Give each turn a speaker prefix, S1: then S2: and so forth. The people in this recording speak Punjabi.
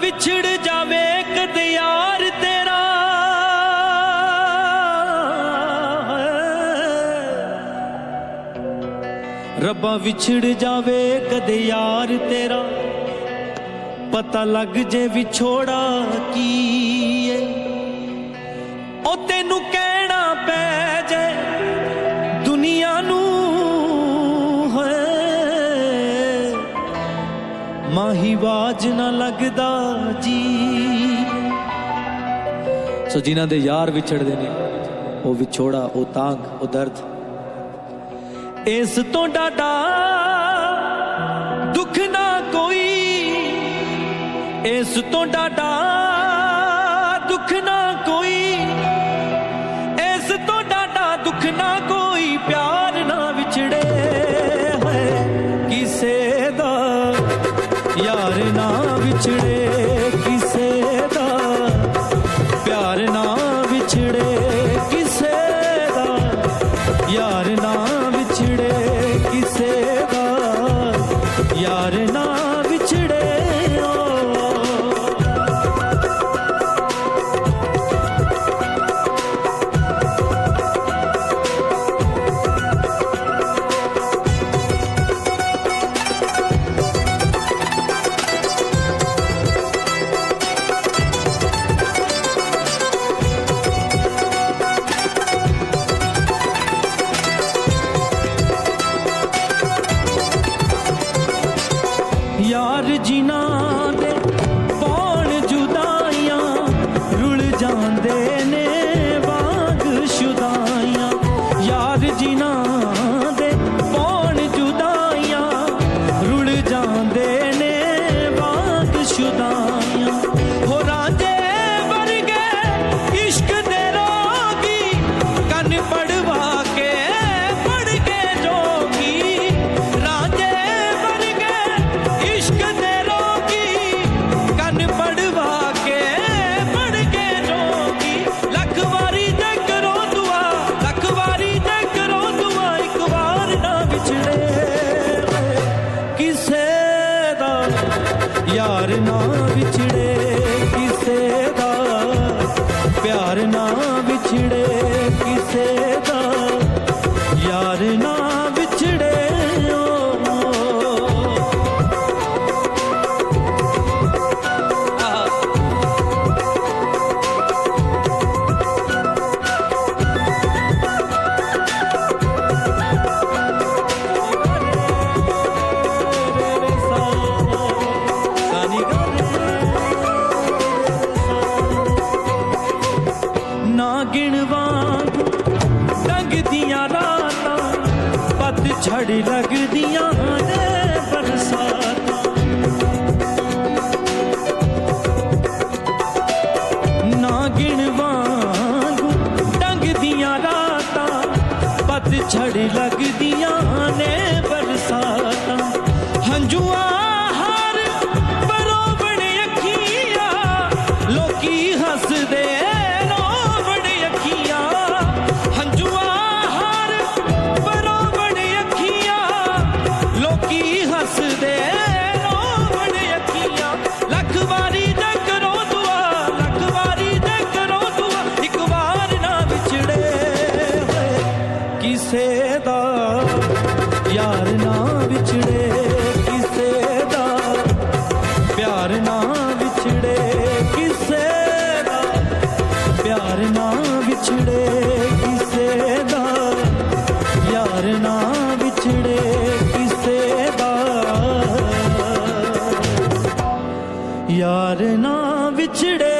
S1: ਵਿਛੜ ਜਾਵੇ ਕਦ ਯਾਰ ਤੇਰਾ। ਰੱਬਾ ਵਿਛੜ ਜਾਵੇ ਕਦ ਯਾਰ ਤੇਰਾ। ਪਤਾ ਲੱਗ ਜੇ ਵਿਛੋੜਾ ਕੀ ਮਾਹੀ ਬਾਜ ਨਾ ਲੱਗਦਾ ਜੀ। ਸੋ ਜਿਨ੍ਹਾਂ ਦੇ ਯਾਰ ਵਿਛੜਦੇ ਨੇ, ਉਹ ਵਿਛੋੜਾ, ਉਹ ਤਾਂਗ, ਉਹ ਦਰਦ। ਇਸ ਤੋਂ ਡਾਡਾ ਦੁੱਖ ਨਾ ਕੋਈ। ਇਸ ਤੋਂ ਡਾਡਾ ਦੁੱਖ ਨਾ ਕੋਈ। ਇਸ ਤੋਂ ਡਾਡਾ ਦੁੱਖ ਨਾ ਕੋਈ। ਯਾਰ ਜਿਨ੍ਹਾਂ ਦੇ ਪੌਣ ਜੁਦਾਈਆਂ ਰੁਲ ਜਾਂਦੇ ਨੇ ਵਾਂਗ ਸ਼ੁਦਾਈਆਂ ਯਾਰ ਜਿਨ੍ਹਾਂ ਦੇ ਪੌਣ ਜੁਦਾਈਆਂ ਰੁਲ ਜਾਂਦੇ ਨੇ ਵਾਂਗ ਸ਼ੁਦਾਈਆਂ today. ਪੱਤ ਛੜ ਲੱਗਦੀਆਂ ਨੇ ਬਰਸਾਤਾਂ। ਨਾ ਗਿਣਵਾਂ ਰੰਗ ਦੀਆਂ ਰਾਤਾਂ, ਪਤ ਛੜ ਲੱਗਦੀਆਂ ਨੇ ਬਰਸਾਤਾਂ। ਹੰਝੂਆਂ ਹਾਰ ਬਰੋਬਣ ਅੱਖੀਆਂ, ਲੋਕੀ ਹੱਸਦੇ ਵਿਛੜੇ ਕਿਸੇ ਦਾ। ਪਿਆਰ ਨਾ ਵਿਛੜੇ ਕਿਸੇ ਦਾ। ਪਿਆਰ ਨਾ ਵਿਛੜੇ ਕਿਸੇ ਦਾ। ਯਾਰ ਨਾ ਵਿਛੜੇ ਕਿਸੇ ਦਾ। ਯਾਰ ਨਾ ਵਿਛੜੇ